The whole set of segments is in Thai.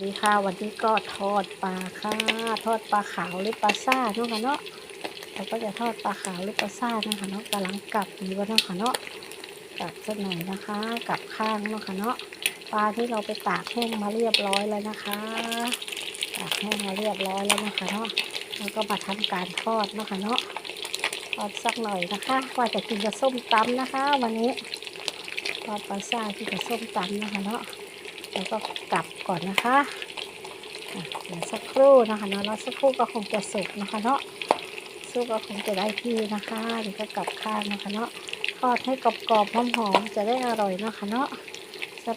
สวัสดีค่ะวันนี้ก็ทอดปลาค่ะ ทอดปลาขาวหรือปลาซ่าเนาะค่ะเนาะเราก็จะทอดปลาขาวหรือปลาซ่านะคะเนาะกำลังกลับอยู่เนาะค่ะเนาะกลับสักหน่อยนะคะกลับข้างเนาะค่ะเนาะปลาที่เราไปตากแห้งมาเรียบร้อยแล้วนะคะ ตากแห้งมาเรียบร้อยแล้วนะคะเนาะแล้วก็มาทำการทอดเนาะค่ะเนาะทอดสักหน่อยนะคะว่าจะกินกับส้มตำนะคะ วันนี้ทอดปลาซ่ากินกับส้มตำนะคะเนาะ แล้วก็กลับก่อนนะคะอะเดี๋ยวสักครู่นะคะเนาะแล้วสักครู่ก็คงจะสุกนะคะเนาะสุกก็คงจะได้ที่นะคะเดี๋ยวก็กลับข้างนะคะเนาะทอดให้กรอบๆหอมๆจะได้อร่อยเนาะคะเนาะ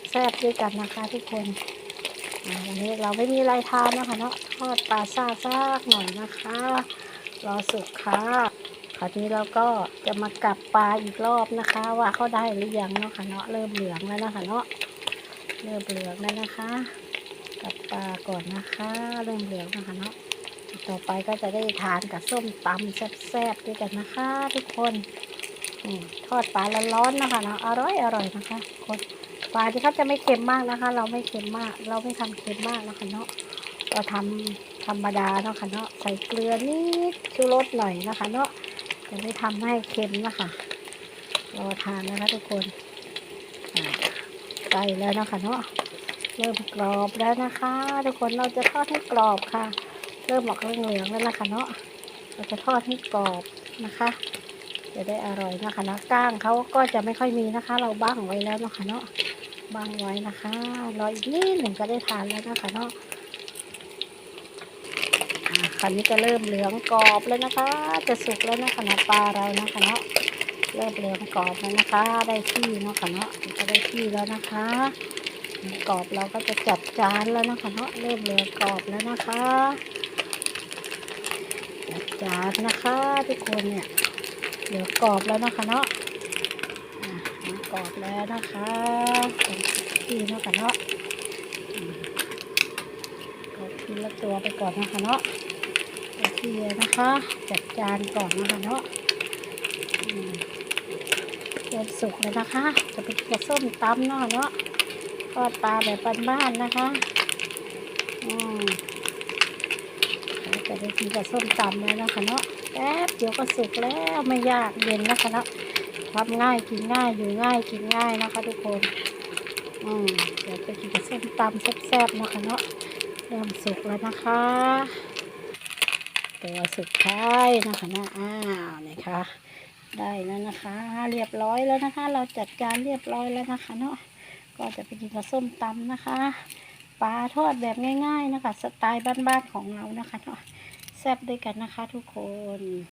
แซ่บๆด้วยกันนะคะทุกคนวันนี้เราไม่มีอะไรทานนะคะเนาะทอดปลาซ่าซากหน่อยนะคะรอสุกค่ะคราวนี้เราก็จะมากลับปลาอีกรอบนะคะ ว่าเขาได้หรือยังเนาะค่ะเนาะเริ่มเหลืองแล้วนะคะเนาะ เริ่มเหลืองแล้วนะคะ กับปลาก่อนนะคะ เริ่มเหลืองนะคะเนาะต่อไปก็จะได้ทานกับส้มตำแซ่บๆด้วยกันนะคะ ทุกคนนี่ทอดปลาร้อนๆนะคะเนาะอร่อยอร่อยนะคะคนปลาที่เขาจะไม่เค็มมากนะคะ เราไม่เค็มมาก เราไม่ทำเค็มมากนะคะเนาะเราทำธรรมดาเนาะค่ะเนาะใส่เกลือนิดชูรสหน่อยนะคะ เนาะจะไม่ทำให้เค็มนะคะรอทานนะคะทุกคน ใกล้แล้วนะคะเนาะเริ่มกรอบแล้วนะคะ ทุกคนเราจะทอดให้กรอบค่ะ เริ่มออกเหลืองแล้วนะคะเนาะเราจะทอดให้กรอบนะคะจะได้อร่อยนะคะนะก้างเขาก็จะไม่ค่อยมีนะคะ เราบ้างไว้แล้วนะคะเนาะบ้างไว้นะคะรออีกนิดหนึ่งก็ได้ทานแล้วนะคะเนาะอ่าคราวนี้จะเริ่มเหลืองกรอบแล้วนะคะ จะสุกแล้วนะคะนะปลาเรานะคะเนาะ เริ่มเหลืองกรอบแล้วนะคะ ได้ที่เนาะค่ะเนาะก็ได้ที่แล้วนะคะกรอบเราก็จะจัดจานแล้วนะคะเนาะเริ่มเหลืองกรอบแล้วนะคะจัดจานนะคะทุกคนเนี่ยเหลืองกรอบแล้วนะคะเนาะกรอบแล้วนะคะที่เนาะค่ะเนาะอืมก็ทีละตัวไปก่อนนะคะเนาะที่นะคะ จัดจานก่อนนะคะเนาะอื เริ่มสุกแล้วนะคะ จะเป็นกระส้มตำเนาะเนาะทอดปลาแบบบ้านๆนะคะอืมจะได้กินกับส้มตำแล้วนะคะเนาะแป๊บเดี๋ยวก็สุกแล้วไม่ยากเย็นนะคะเนาะทำง่ายกินง่ายอยู่ง่ายกินง่ายนะคะ ทุกคนอืมเดี๋ยวจะกินกับส้มตำแซ่บๆนะคะเนาะเริ่มสุกแล้วนะคะตัวสุดท้ายนะคะนะอ้าวนี่ค่ะ ได้แล้วนะคะ เรียบร้อยแล้วนะคะ เราจัดการเรียบร้อยแล้วนะคะเนาะก็จะไปกินกับส้มตำนะคะปลาทอดแบบง่าย ๆ นะคะ สไตล์บ้านๆของเรานะคะเนาะแซ่บด้วยกันนะคะทุกคน